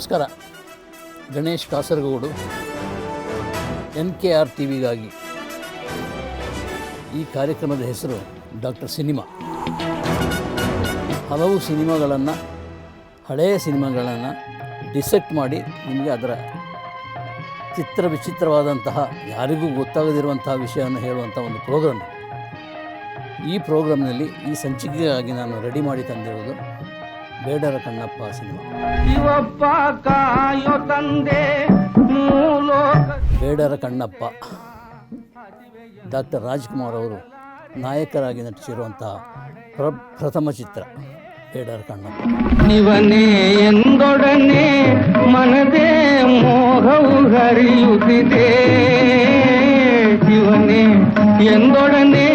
ನಮಸ್ಕಾರ. Ganesh Kasaragod, N K R T ವಿಗಾಗಿ ಈ ಕಾರ್ಯಕ್ರಮದ ಹೆಸರು ಡಾಕ್ಟರ್ ಸಿನಿಮಾ. ಹಲವು ಸಿನಿಮಾಗಳನ್ನು ಹಳೆಯ ಸಿನಿಮಾಗಳನ್ನು ಡಿಸೆಕ್ಟ್ ಮಾಡಿ ನಿಮಗೆ ಅದರ ಚಿತ್ರ ವಿಚಿತ್ರವಾದಂತಹ, ಯಾರಿಗೂ ಗೊತ್ತಾಗದಿರುವಂತಹ ವಿಷಯವನ್ನು ಹೇಳುವಂಥ ಒಂದು ಪ್ರೋಗ್ರಾಮ್. ಈ ಪ್ರೋಗ್ರಾಮ್ನಲ್ಲಿ ಈ ಸಂಚಿಕೆಗಾಗಿ ನಾನು ರೆಡಿ ಮಾಡಿ ತಂದಿರೋದು ಬೇಡರ ಕಣ್ಣಪ್ಪ ಸಿನಿಮಾ. ಶಿವಪ್ಪ ಕಾಯೋ ತಂದೆ ಬೇಡರ ಕಣ್ಣಪ್ಪ. ಡಾಕ್ಟರ್ ರಾಜ್ಕುಮಾರ್ ಅವರು ನಾಯಕರಾಗಿ ನಟಿಸಿರುವಂತಹ ಪ್ರ ಪ್ರಥಮ ಚಿತ್ರ ಬೇಡರ ಕಣ್ಣಪ್ಪ. ನಿವನೇ ಎಂದೊಡನೆ ಮನದೇ ಮೋಹವು ಹರಿಯುತ್ತಿದೆ. ಶಿವನೇ ಎಂದೊಡನೆ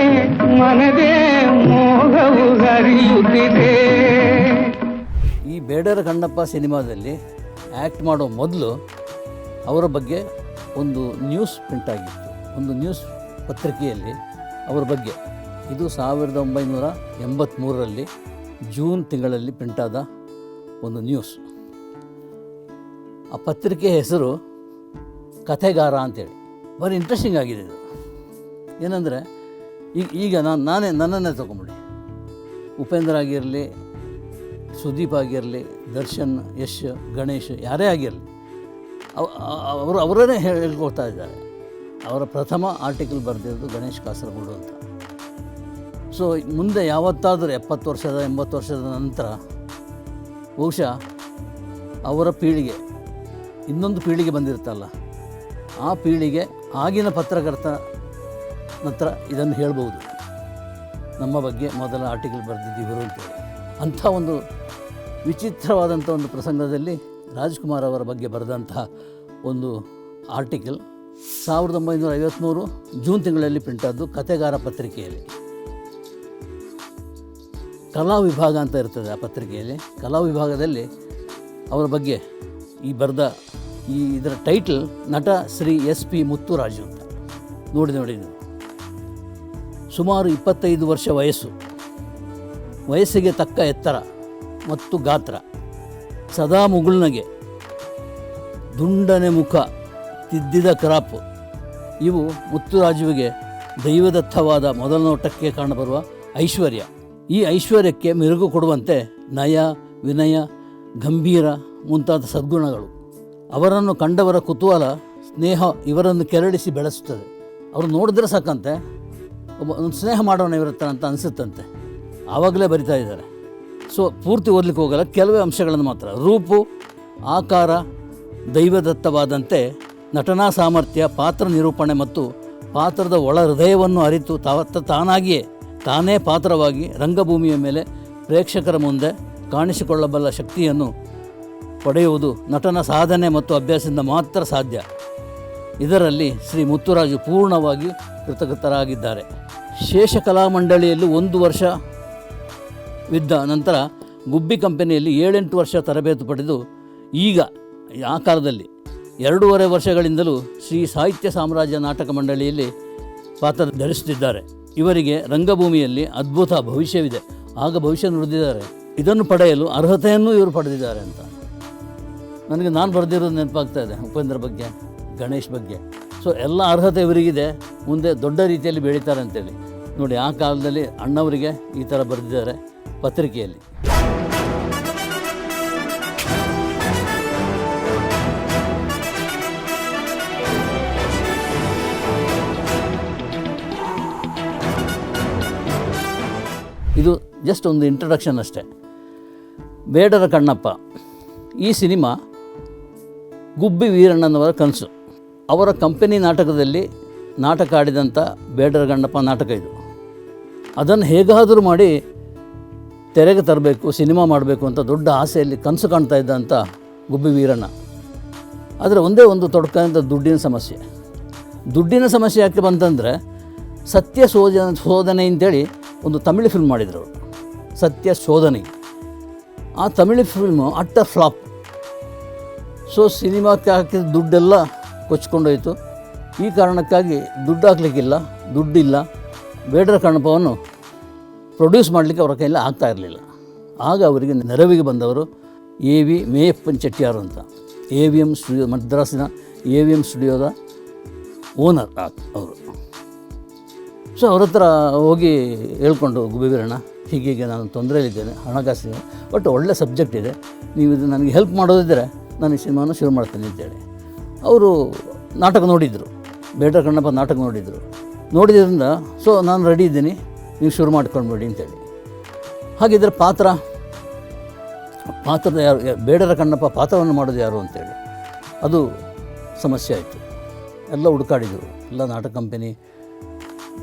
ಮನದೇ ಮೋಹವು ಹರಿಯುತ್ತಿದೆ. ಬೇಡರ ಕಣ್ಣಪ್ಪ ಸಿನಿಮಾದಲ್ಲಿ ಆ್ಯಕ್ಟ್ ಮಾಡೋ ಮೊದಲು ಅವರ ಬಗ್ಗೆ ಒಂದು ನ್ಯೂಸ್ ಪ್ರಿಂಟ್ ಆಗಿತ್ತು. ಒಂದು ನ್ಯೂಸ್ ಪತ್ರಿಕೆಯಲ್ಲಿ ಅವರ ಬಗ್ಗೆ. ಇದು ಸಾವಿರದ ಒಂಬೈನೂರ ಎಂಬತ್ತ್ಮೂರರಲ್ಲಿ ಜೂನ್ ತಿಂಗಳಲ್ಲಿ ಪ್ರಿಂಟಾದ ಒಂದು ನ್ಯೂಸ್. ಆ ಪತ್ರಿಕೆ ಹೆಸರು ಕಥೆಗಾರ ಅಂತೇಳಿ. ಭಾರಿ ಇಂಟ್ರೆಸ್ಟಿಂಗ್ ಆಗಿದೆ ಇದು. ಏನಂದರೆ ಈಗ ಈಗ ನಾನು ನಾನೇ ನನ್ನನ್ನೇ ತೊಗೊಂಬಿಡಿ ಉಪೇಂದ್ರ ಆಗಿರಲಿ ಸುದೀಪ್ ಆಗಿರಲಿ, ದರ್ಶನ್, ಯಶ್, ಗಣೇಶ್, ಯಾರೇ ಆಗಿರಲಿ ಅವರು ಅವರೇ ಹೇಳ್ಕೊಳ್ತಾ ಇದ್ದಾರೆ. ಅವರ ಪ್ರಥಮ ಆರ್ಟಿಕಲ್ ಬರೆದಿರೋದು ಗಣೇಶ್ ಕಾಸರಗೋಡು ಅಂತ. ಸೊ ಮುಂದೆ ಯಾವತ್ತಾದರೂ ಎಪ್ಪತ್ತು ವರ್ಷದ, ಎಂಬತ್ತು ವರ್ಷದ ನಂತರ ಬಹುಶಃ ಅವರ ಪೀಳಿಗೆ, ಇನ್ನೊಂದು ಪೀಳಿಗೆ ಬಂದಿರ್ತಲ್ಲ ಆ ಪೀಳಿಗೆ ಆಗಿನ ಪತ್ರಕರ್ತ ಹತ್ರ ಇದನ್ನು ಹೇಳ್ಬೋದು ನಮ್ಮ ಬಗ್ಗೆ ಮೊದಲ ಆರ್ಟಿಕಲ್ ಬರೆದಿದ್ದೀವರು ಅಂತೇಳಿ ಅಂಥ ಒಂದು ವಿಚಿತ್ರವಾದಂಥ ಒಂದು ಪ್ರಸಂಗದಲ್ಲಿ ರಾಜ್ಕುಮಾರ್ ಅವರ ಬಗ್ಗೆ ಬರೆದಂತಹ ಒಂದು ಆರ್ಟಿಕಲ್ ಸಾವಿರದ ಒಂಬೈನೂರ ಐವತ್ತ್ಮೂರು ಜೂನ್ ತಿಂಗಳಲ್ಲಿ ಪ್ರಿಂಟಾದ್ದು ಕತೆಗಾರ ಪತ್ರಿಕೆಯಲ್ಲಿ. ಕಲಾ ವಿಭಾಗ ಅಂತ ಇರ್ತದೆ ಆ ಪತ್ರಿಕೆಯಲ್ಲಿ. ಕಲಾ ವಿಭಾಗದಲ್ಲಿ ಅವರ ಬಗ್ಗೆ ಈ ಬರೆದ ಈ ಇದರ ಟೈಟಲ್ ನಟ ಶ್ರೀ ಎಸ್ ಪಿ ಮುತ್ತುರಾಜು ಅಂತ. ನೋಡಿ ನೋಡಿ ಸುಮಾರು ಇಪ್ಪತ್ತೈದು ವರ್ಷ ವಯಸ್ಸು. ವಯಸ್ಸಿಗೆ ತಕ್ಕ ಎತ್ತರ. ಮತ್ತು ಗಾತ್ರ. ಸದಾ ಮುಗುಳ್ನಗೆ. ದುಂಡನೆ ಮುಖ, ತಿದ್ದಿದ ಕ್ರಾಪ್. ಇವು ಮುತ್ತುರಾಜುವಿಗೆ ದೈವದತ್ತವಾದ ಮೊದಲ ನೋಟಕ್ಕೆ ಕಾಣಬರುವ ಐಶ್ವರ್ಯ. ಈ ಐಶ್ವರ್ಯಕ್ಕೆ ಮೆರುಗು ಕೊಡುವಂತೆ ನಯ, ವಿನಯ, ಗಂಭೀರ ಮುಂತಾದ ಸದ್ಗುಣಗಳು. ಅವರನ್ನು ಕಂಡವರ ಕುತೂಹಲ, ಸ್ನೇಹ ಇವರನ್ನು ಕೆರಳಿಸಿ ಬೆಳೆಸುತ್ತದೆ. ಅವರು ನೋಡಿದ್ರೆ ಸಾಕಂತೆ, ಒಬ್ಬ ಸ್ನೇಹ ಮಾಡೋಣ ಇವರತ್ತ ಅಂತ ಅನಿಸುತ್ತಂತೆ. ಆವಾಗಲೇ ಬರಿತಾ ಇದ್ದಾರೆ. ಸೊ ಪೂರ್ತಿ ಓದಲಿಕ್ಕೆ ಹೋಗಲ್ಲ, ಕೆಲವೇ ಅಂಶಗಳನ್ನು ಮಾತ್ರ. ರೂಪು, ಆಕಾರ, ದೈವದತ್ತವಾದಂತೆ ನಟನಾ ಸಾಮರ್ಥ್ಯ, ಪಾತ್ರ ನಿರೂಪಣೆ ಮತ್ತು ಪಾತ್ರದ ಒಳ ಹೃದಯವನ್ನು ಅರಿತು ತಾವತ್ತ ತಾನಾಗಿಯೇ ತಾನೇ ಪಾತ್ರವಾಗಿ ರಂಗಭೂಮಿಯ ಮೇಲೆ ಪ್ರೇಕ್ಷಕರ ಮುಂದೆ ಕಾಣಿಸಿಕೊಳ್ಳಬಲ್ಲ ಶಕ್ತಿಯನ್ನು ಪಡೆಯುವುದು ನಟನ ಸಾಧನೆ ಮತ್ತು ಅಭ್ಯಾಸದಿಂದ ಮಾತ್ರ ಸಾಧ್ಯ. ಇದರಲ್ಲಿ ಶ್ರೀ ಮುತ್ತುರಾಜು ಪೂರ್ಣವಾಗಿ ಕೃತಕೃತರಾಗಿದ್ದಾರೆ. ಶೇಷಕಲಾ ಮಂಡಳಿಯಲ್ಲಿ ಒಂದು ವರ್ಷ ವಿದ್ದ ನಂತರ ಗುಬ್ಬಿ ಕಂಪನಿಯಲ್ಲಿ ಏಳೆಂಟು ವರ್ಷ ತರಬೇತಿ ಪಡೆದು ಈಗ, ಆ ಕಾಲದಲ್ಲಿ ಎರಡೂವರೆ ವರ್ಷಗಳಿಂದಲೂ ಶ್ರೀ ಸಾಹಿತ್ಯ ಸಾಮ್ರಾಜ್ಯ ನಾಟಕ ಮಂಡಳಿಯಲ್ಲಿ ಪಾತ್ರ ಧರಿಸುತ್ತಿದ್ದಾರೆ ಇವರಿಗೆ ರಂಗಭೂಮಿಯಲ್ಲಿ ಅದ್ಭುತ ಭವಿಷ್ಯವಿದೆ. ಆಗ ಭವಿಷ್ಯ ನುಡಿದಿದ್ದಾರೆ. ಇದನ್ನು ಪಡೆಯಲು ಅರ್ಹತೆಯನ್ನು ಇವರು ಪಡೆದಿದ್ದಾರೆ ಅಂತ. ನನಗೆ ನಾನು ಬರೆದಿರೋದು ನೆನಪಾಗ್ತಾ ಇದೆ, ಉಪೇಂದ್ರ ಬಗ್ಗೆ, ಗಣೇಶ್ ಬಗ್ಗೆ. ಸೊ ಎಲ್ಲ ಅರ್ಹತೆ ಇವರಿಗಿದೆ. ಮುಂದೆ ದೊಡ್ಡ ರೀತಿಯಲ್ಲಿ ಬೆಳೀತಾರೆ ಅಂತೇಳಿ. ನೋಡಿ, ಆ ಕಾಲದಲ್ಲಿ ಅಣ್ಣವರಿಗೆ ಈ ಥರ ಬರೆದಿದ್ದಾರೆ. ಪತ್ರಿಕೆಯಲ್ಲಿ. ಇದು ಜಸ್ಟ್ ಒಂದು ಇಂಟ್ರಡಕ್ಷನ್ ಅಷ್ಟೇ. ಬೇಡರ ಕಣ್ಣಪ್ಪ. ಈ ಸಿನಿಮಾ ಗುಬ್ಬಿ ವೀರಣ್ಣನವರ ಕನಸು. ಅವರ ಕಂಪನಿ ನಾಟಕದಲ್ಲಿ ನಾಟಕ ಆಡಿದಂಥ ಬೇಡರ ಗಣ್ಣಪ್ಪ ನಾಟಕ ಇದು. ಅದನ್ನು ಹೇಗಾದರೂ ಮಾಡಿ ತೆರೆಗೆ ತರಬೇಕು, ಸಿನಿಮಾ ಮಾಡಬೇಕು ಅಂತ ದೊಡ್ಡ ಆಸೆಯಲ್ಲಿ ಕನಸು ಕಾಣ್ತಾ ಇದ್ದಂಥ ಗುಬ್ಬಿ ವೀರಣ್ಣ. ಆದರೆ ಒಂದೇ ಒಂದು ತೊಡಕಂತ ದುಡ್ಡಿನ ಸಮಸ್ಯೆ. ದುಡ್ಡಿನ ಸಮಸ್ಯೆ ಯಾಕೆ ಬಂತಂದರೆ ಸತ್ಯ ಶೋಧನೆ ಶೋಧನೆ ಅಂತೇಳಿ ಒಂದು ತಮಿಳು ಫಿಲ್ಮ್ ಮಾಡಿದರು ಸತ್ಯ ಶೋಧನೆ ಆ ತಮಿಳು ಫಿಲ್ಮು ಅಟ್ಟ ಫ್ಲಾಪ್ ಸೊ ಸಿನಿಮಾಕ್ಕೆ ಹಾಕಿದ ದುಡ್ಡೆಲ್ಲ ಕೊಚ್ಕೊಂಡೋಯ್ತು. ಈ ಕಾರಣಕ್ಕಾಗಿ ದುಡ್ಡು ಹಾಕ್ಲಿಕ್ಕಿಲ್ಲ, ದುಡ್ಡಿಲ್ಲ. ಬೇಡರ ಕಣ್ಣಪ್ಪವನ್ನು ಪ್ರೊಡ್ಯೂಸ್ ಮಾಡಲಿಕ್ಕೆ ಅವರ ಕೈಯಲ್ಲಿ ಆಗ್ತಾ ಇರಲಿಲ್ಲ. ಆಗ ಅವರಿಗೆ ನೆರವಿಗೆ ಬಂದವರು ಎ ವಿ ಮೇಯಪ್ಪನ್ ಚೆಟ್ಟಿಯಾರು ಅಂತ. ಎ ವಿ ಎಂ ಸ್ಟುಡಿಯೋ ಮದ್ರಾಸಿನ ಎ ವಿ ಎಂ ಸ್ಟುಡಿಯೋದ ಓನರ್ ಅವರು. ಸೊ ಅವ್ರ ಹತ್ರ ಹೋಗಿ ಹೇಳ್ಕೊಂಡು ಗುಬಿವೀರಣ್ಣ ಹೀಗೀಗೆ ನಾನು ತೊಂದರೆಯಲ್ಲಿದ್ದೇನೆ, ಹಣಕಾಸಿನ, ಬಟ್ ಒಳ್ಳೆ ಸಬ್ಜೆಕ್ಟ್ ಇದೆ, ನೀವು ಇದು ನನಗೆ ಹೆಲ್ಪ್ ಮಾಡೋದಿದ್ದರೆ ನಾನು ಈ ಸಿನಿಮಾನ ಶುರು ಮಾಡ್ತೀನಿ ಅಂತೇಳಿ. ಅವರು ನಾಟಕ ನೋಡಿದರು ಬೇಟರ್ ಕಣ್ಣಪ್ಪ ನಾಟಕ ನೋಡಿದರು. ನೋಡಿದ್ರಿಂದ, ಸೊ ನಾನು ರೆಡಿ ಇದ್ದೀನಿ ನೀವು ಶುರು ಮಾಡ್ಕೊಂಡ್ಬೇಡಿ ಅಂತೇಳಿ. ಹಾಗಿದ್ರೆ ಪಾತ್ರ, ಪಾತ್ರದ ಯಾರು, ಬೇಡರ ಕಣ್ಣಪ್ಪ ಪಾತ್ರವನ್ನು ಮಾಡೋದು ಯಾರು ಅಂತೇಳಿ. ಅದು ಸಮಸ್ಯೆ ಆಯಿತು. ಎಲ್ಲ ಹುಡುಕಾಡಿದರು. ಎಲ್ಲ ನಾಟಕ ಕಂಪನಿ,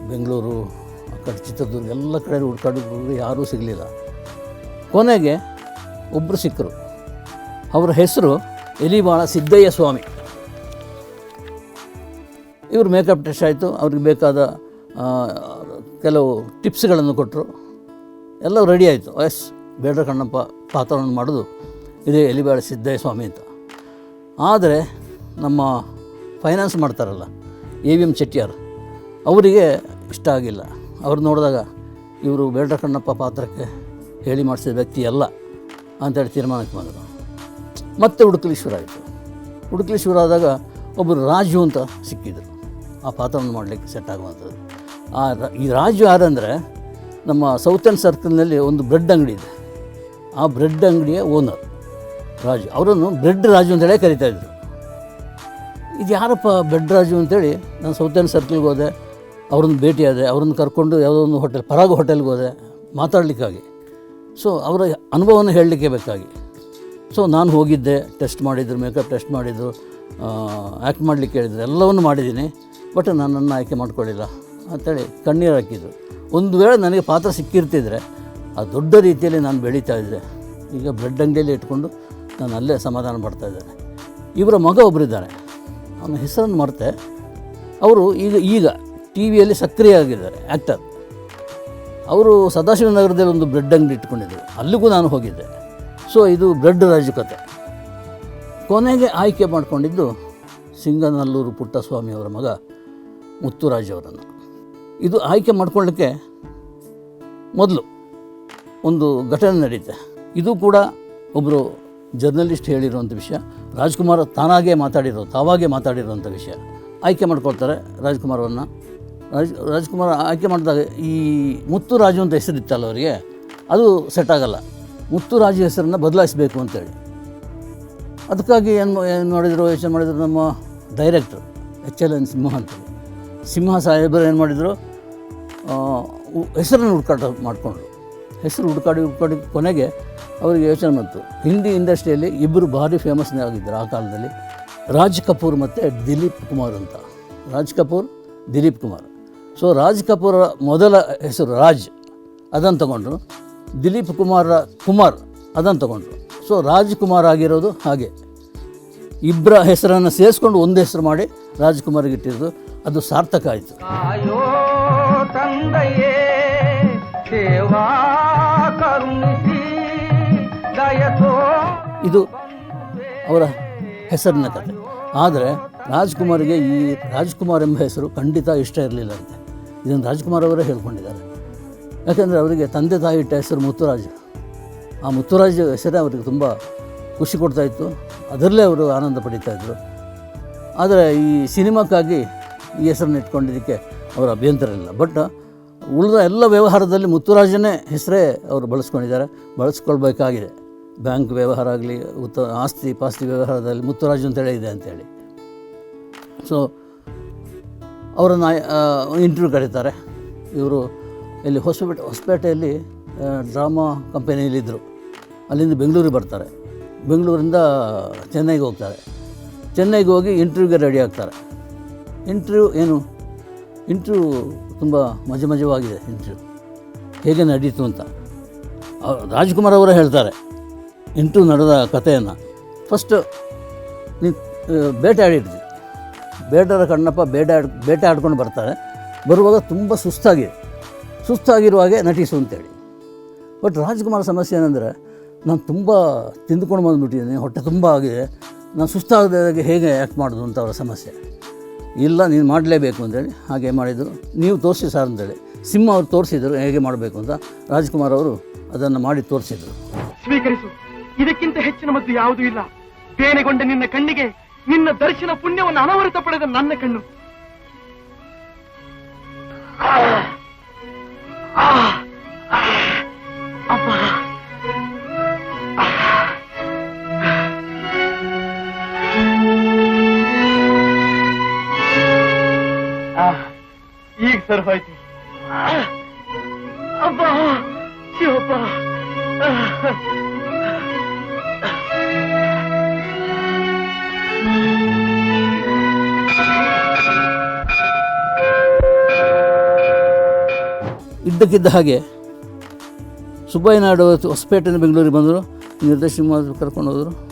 ಬೆಂಗಳೂರು, ಆ ಕಡೆ ಚಿತ್ರದುರ್ಗ, ಎಲ್ಲ ಕಡೆ ಹುಡುಕಾಡಿದ್ರು. ಯಾರೂ ಸಿಗಲಿಲ್ಲ. ಕೊನೆಗೆ ಒಬ್ಬರು ಸಿಕ್ಕರು. ಅವರ ಹೆಸರು ಎಲಿಬಾಳ ಸಿದ್ದಯ್ಯ ಸ್ವಾಮಿ. ಇವರು ಮೇಕಪ್ ಟೆಸ್ಟ್ ಆಯಿತು. ಅವ್ರಿಗೆ ಬೇಕಾದ ಕೆಲವು ಟಿಪ್ಸ್ಗಳನ್ನು ಕೊಟ್ಟರು. ಎಲ್ಲ ರೆಡಿ ಆಯಿತು. ಎಸ್, ಬೇಡ್ರ ಕಣ್ಣಪ್ಪ, ಪಾತ್ರವನ್ನು ಮಾಡೋದು ಇದೇ ಎಲಿಬಾಳ ಸಿದ್ದಯ್ಯ ಸ್ವಾಮಿ ಅಂತ. ಆದರೆ ನಮ್ಮ ಫೈನಾನ್ಸ್ ಮಾಡ್ತಾರಲ್ಲ, ಎ ವಿ ಎಂ ಚೆಟ್ಟಿಯಾರ್ ಅವರಿಗೆ ಇಷ್ಟ ಆಗಿಲ್ಲ. ಅವ್ರು ನೋಡಿದಾಗ ಇವರು ಬೇಡ್ರ ಕಣ್ಣಪ್ಪ ಪಾತ್ರಕ್ಕೆ ಹೇಳಿ ಮಾಡಿಸಿದ ವ್ಯಕ್ತಿ ಅಲ್ಲ ಅಂತೇಳಿ ತೀರ್ಮಾನಕ್ಕೆ ಬಂದರು. ಮತ್ತೆ ಹುಡುಕಲಿ ಶುರು ಆಯಿತು. ಹುಡುಕಲಿ ಶುರು ಆದಾಗ ಒಬ್ಬರು ರಾಜು ಅಂತ ಸಿಕ್ಕಿದ್ರು. ಆ ಪಾತ್ರವನ್ನು ಮಾಡಲಿಕ್ಕೆ ಸೆಟ್ ಆಗುವಂಥದ್ದು. ಆ ಈ ರಾಜು ಯಾರಂದರೆ ನಮ್ಮ ಸೌತರ್ನ್ ಸರ್ಕಲ್ನಲ್ಲಿ ಒಂದು ಬ್ರೆಡ್ ಅಂಗಡಿ ಇದೆ. ಆ ಬ್ರೆಡ್ ಅಂಗಡಿಯ ಓನರ್ ರಾಜು. ಅವರನ್ನು ಬ್ರೆಡ್ ರಾಜು ಅಂತೇಳಿ ಕರಿತಾಯಿದ್ರು ಇದು ಯಾರಪ್ಪ ಬ್ರೆಡ್ ರಾಜು ಅಂತೇಳಿ? ನಾನು ಸೌತರ್ನ್ ಸರ್ಕಲ್ಗೆ ಹೋದೆ, ಅವ್ರನ್ನ ಭೇಟಿಯಾದೆ ಅವ್ರನ್ನ ಕರ್ಕೊಂಡು ಯಾವುದೋ ಒಂದು ಹೋಟೆಲ್ ಪರಾಗ ಹೋಟೆಲ್ಗೆ ಹೋದೆ ಮಾತಾಡಲಿಕ್ಕಾಗಿ. ಸೊ ಅವರ ಅನುಭವವನ್ನು ಹೇಳಲಿಕ್ಕೆ ಬೇಕಾಗಿ. ಸೊ ನಾನು ಹೋಗಿದ್ದೆ ಟೆಸ್ಟ್ ಮಾಡಿದ್ರು ಮೇಕಪ್ ಟೆಸ್ಟ್ ಮಾಡಿದ್ರು ಆ್ಯಕ್ಟ್ ಮಾಡಲಿಕ್ಕೆ ಹೇಳಿದ್ರು, ಎಲ್ಲವನ್ನು ಮಾಡಿದ್ದೀನಿ ಬಟ್ ನನ್ನನ್ನು ಆಯ್ಕೆ ಮಾಡ್ಕೊಳ್ಳಿಲ್ಲ. ಅಂತೇಳಿ ಕಣ್ಣೀರು ಹಾಕಿದ್ರು. ಒಂದು ವೇಳೆ ನನಗೆ ಪಾತ್ರ ಸಿಕ್ಕಿರ್ತಿದ್ರೆ ಆ ದೊಡ್ಡ ರೀತಿಯಲ್ಲಿ ನಾನು ಬೆಳೀತಾ ಇದ್ದೆ. ಈಗ ಬ್ರೆಡ್ ಅಂಗಡಿಯಲ್ಲಿ ಇಟ್ಕೊಂಡು ನಾನು ಅಲ್ಲೇ ಸಮಾಧಾನ ಪಡ್ತಾ ಇದ್ದೇನೆ. ಇವರ ಮಗ ಒಬ್ಬರಿದ್ದಾರೆ ಅವನ ಹೆಸರನ್ನು ಮರೆತೆ ಅವರು ಈಗ ಈಗ ಟಿ ವಿಯಲ್ಲಿ ಸಕ್ರಿಯ ಆಗಿದ್ದಾರೆ ಆ್ಯಕ್ಟರ್ ಅವರು ಸದಾಶಿವನಗರದಲ್ಲಿ ಒಂದು ಬ್ರೆಡ್ ಅಂಗಡಿ ಇಟ್ಕೊಂಡಿದ್ದರು ಅಲ್ಲಿಗೂ ನಾನು ಹೋಗಿದ್ದೆ. ಸೊ ಇದು ಬ್ರೆಡ್ ರಾಜಕತೆ ಕೊನೆಗೆ ಆಯ್ಕೆ ಮಾಡಿಕೊಂಡಿದ್ದು ಸಿಂಗನಲ್ಲೂರು ಪುಟ್ಟಸ್ವಾಮಿ ಅವರ ಮಗ ಮುತ್ತುರಾಜ್ ಅವರನ್ನು. ಇದು ಆಯ್ಕೆ ಮಾಡ್ಕೊಳ್ಳೋಕ್ಕೆ ಮೊದಲು ಒಂದು ಘಟನೆ ನಡೀತೆ. ಇದು ಕೂಡ ಒಬ್ಬರು ಜರ್ನಲಿಸ್ಟ್ ಹೇಳಿರುವಂಥ ವಿಷಯ. ರಾಜ್ಕುಮಾರ್ ತಾನಾಗೇ ಮಾತಾಡಿರೋ, ತಾವಾಗೇ ಮಾತಾಡಿರುವಂಥ ವಿಷಯ. ಆಯ್ಕೆ ಮಾಡ್ಕೊಳ್ತಾರೆ ರಾಜ್ಕುಮಾರವನ್ನು. ರಾಜ್, ರಾಜ್ಕುಮಾರ್ ಆಯ್ಕೆ ಮಾಡಿದಾಗ ಈ ಮುತ್ತು ರಾಜು ಅಂತ ಹೆಸರಿತ್ತಲ್ಲ ಅವರಿಗೆ, ಅದು ಸೆಟ್ ಆಗಲ್ಲ. ಮುತ್ತು ರಾಜು ಹೆಸರನ್ನು ಬದಲಾಯಿಸಬೇಕು ಅಂತೇಳಿ. ಅದಕ್ಕಾಗಿ ಏನು ಏನು ಮಾಡಿದರು, ಯೋಚನೆ ಮಾಡಿದರು ನಮ್ಮ director, H L N Simha ಅಂತ. ಸಿಂಹ ಸಾಹೇಬರು ಏನು ಮಾಡಿದರು ಹೆಸರನ್ನು ಹುಡುಕಾಟ ಮಾಡಿಕೊಂಡ್ರು. ಹೆಸರು ಹುಡುಕಾಡಿ ಹುಡುಕಾಡಿ ಕೊನೆಗೆ ಅವರಿಗೆ ಯೋಚನೆ ಬಂತು. ಹಿಂದಿ ಇಂಡಸ್ಟ್ರಿಯಲ್ಲಿ ಇಬ್ಬರು ಭಾರಿ ಫೇಮಸ್ ಆಗಿದ್ದರು ಆ ಕಾಲದಲ್ಲಿ. ರಾಜ್ ಕಪೂರ್ ಮತ್ತು ದಿಲೀಪ್ ಕುಮಾರ್ ಅಂತ. ರಾಜ್ ಕಪೂರ್, ದಿಲೀಪ್ ಕುಮಾರ್. ಸೊ ರಾಜ್ ಕಪೂರ್ ಮೊದಲ ಹೆಸರು ರಾಜ್, ಅದನ್ನು ತಗೊಂಡ್ರು. ದಿಲೀಪ್ ಕುಮಾರ ಕುಮಾರ್, ಅದನ್ನು ತಗೊಂಡ್ರು. ಸೊ ರಾಜ್ಕುಮಾರ್ ಆಗಿರೋದು ಹಾಗೆ. ಇಬ್ಬರ ಹೆಸರನ್ನು ಸೇರಿಸ್ಕೊಂಡು ಒಂದು ಹೆಸರು ಮಾಡಿ ರಾಜ್ಕುಮಾರ್ಗೆ ಇಟ್ಟಿರೋದು. ಅದು ಸಾರ್ಥಕ ಆಯಿತು. ತಂದೆಯೇ, ಸೇವಾ ಕರುಣಿಸಿ ದಯತೋ ಇದು ಅವರ ಹೆಸರಿನ ಕಥೆ ಆದರೆ ರಾಜ್ಕುಮಾರಿಗೆ ಈ ರಾಜ್ಕುಮಾರ್ ಎಂಬ ಹೆಸರು ಖಂಡಿತ ಇಷ್ಟ ಇರಲಿಲ್ಲ ಅಂತೆ. ಇದನ್ನು ರಾಜ್ಕುಮಾರ್ ಅವರೇ ಹೇಳ್ಕೊಂಡಿದ್ದಾರೆ. ಯಾಕೆಂದರೆ ಅವರಿಗೆ ತಂದೆ ತಾಯಿ ಇಟ್ಟ ಹೆಸರು ಮುತ್ತುರಾಜ್. ಆ ಮುತ್ತುರಾಜ್ ಹೆಸರೇ ಅವರಿಗೆ ತುಂಬ ಖುಷಿ ಕೊಡ್ತಾಯಿತ್ತು ಅದರಲ್ಲೇ ಅವರು ಆನಂದ ಪಡೀತಾಯಿದ್ರು ಆದರೆ ಈ ಸಿನಿಮಾಕ್ಕಾಗಿ ಈ ಹೆಸರನ್ನು ಇಟ್ಕೊಂಡಿದ್ದಕ್ಕೆ ಅವರ ಅಭ್ಯಂತರ ಇಲ್ಲ. ಬಟ್ ಉಳಿದ ಎಲ್ಲ ವ್ಯವಹಾರದಲ್ಲಿ ಮುತ್ತುರಾಜನೇ ಹೆಸರೇ ಅವರು ಬಳಸ್ಕೊಂಡಿದ್ದಾರೆ. ಬಳಸ್ಕೊಳ್ಬೇಕಾಗಿದೆ. ಬ್ಯಾಂಕ್ ವ್ಯವಹಾರ ಆಗಲಿ, ಉತ್ತ ಆಸ್ತಿ, ಪಾಸ್ತಿ ವ್ಯವಹಾರದಲ್ಲಿ ಮುತ್ತುರಾಜು ಅಂತೇಳಿ ಇದೆ ಅಂತೇಳಿ ಸೊ ಅವರನ್ನು ಇಂಟರ್ವ್ಯೂ ಕರೀತಾರೆ. ಇವರು ಇಲ್ಲಿ ಹೊಸಪೇಟೆ, ಹೊಸಪೇಟೆಯಲ್ಲಿ ಡ್ರಾಮಾ ಕಂಪನಿಯಲ್ಲಿದ್ದರು ಅಲ್ಲಿಂದ ಬೆಂಗಳೂರಿಗೆ ಬರ್ತಾರೆ. ಬೆಂಗಳೂರಿಂದ ಚೆನ್ನೈಗೆ ಹೋಗ್ತಾರೆ. ಚೆನ್ನೈಗೆ ಹೋಗಿ ಇಂಟರ್ವ್ಯೂಗೆ ರೆಡಿ ಆಗ್ತಾರೆ. ಇಂಟರ್ವ್ಯೂ ಏನು? ಇಂಟರ್ವ್ಯೂ ತುಂಬ ಮಜ ಮಜವಾಗಿದೆ ಇಂಟ್ರೂ. ಹೇಗೆ ನಡೀತು ಅಂತ. ರಾಜ್ಕುಮಾರ್ ಅವರೇ ಹೇಳ್ತಾರೆ, ಇಂಟ್ರೂ ನಡೆದ ಕಥೆಯನ್ನು. ಫಸ್ಟ್ ನೀನು ಬೇಟೆ ಆಡಿರ್ತೀವಿ ಬೇಟರ ಕಣ್ಣಪ್ಪ ಬೇಟೆ ಆಡ್, ಬೇಟೆ ಆಡ್ಕೊಂಡು ಬರ್ತಾರೆ. ಬರುವಾಗ ತುಂಬ ಸುಸ್ತಾಗಿದೆ ಸುಸ್ತಾಗಿರುವಾಗೆ ನಟಿಸು ಅಂತೇಳಿ. ಬಟ್ ರಾಜ್ಕುಮಾರ್ ಸಮಸ್ಯೆ ಏನಂದರೆ, ನಾನು ತುಂಬ ತಿಂದುಕೊಂಡು ಬಂದುಬಿಟ್ಟಿದ್ದೀನಿ, ಹೊಟ್ಟೆ ತುಂಬ ಆಗಿದೆ. ನಾನು ಸುಸ್ತಾಗದಾಗೆ ಹೇಗೆ ಆ್ಯಕ್ಟ್ ಮಾಡೋದು ಅಂತ ಅವರ ಸಮಸ್ಯೆ. ಇಲ್ಲ ನೀನು ಮಾಡಲೇಬೇಕು ಅಂತೇಳಿ ಹಾಗೆ ಮಾಡಿದರು. ನೀವು ತೋರಿಸಿ ಸರ್ ಅಂತೇಳಿ ಸಿಂಹ ಅವರು ತೋರಿಸಿದರು ಹೇಗೆ ಮಾಡಬೇಕು ಅಂತ ರಾಜ್ಕುಮಾರ್ ಅವರು ಅದನ್ನು ಮಾಡಿ ತೋರಿಸಿದರು. ಸ್ವೀಕರಿಸು. ಇದಕ್ಕಿಂತ ಹೆಚ್ಚಿನ ಮದ್ದು ಯಾವುದೂ ಇಲ್ಲ. ಬೇನೆಗೊಂಡ ನಿನ್ನ ಕಣ್ಣಿಗೆ ನಿನ್ನ ದರ್ಶನ ಪುಣ್ಯವನ್ನು ಅನಾವೃತ ಪಡೆದ ನನ್ನ ಕಣ್ಣು. ಆ, ಈಗ ಸರ್ ಹೋಯ್ತು. ಆ, ಅಪ್ಪ ಶಿವಪ್ಪ. ಇದ್ದಕ್ಕಿದ್ದ ಹಾಗೆ ಸುಬ್ಬಯ್ಯನಾಡು ಹೊಸಪೇಟೆಯಿಂದ ಬೆಂಗಳೂರಿಗೆ ಬಂದರು ನಿರ್ದೇಶನ ಕರ್ಕೊಂಡು ಹೋದರು.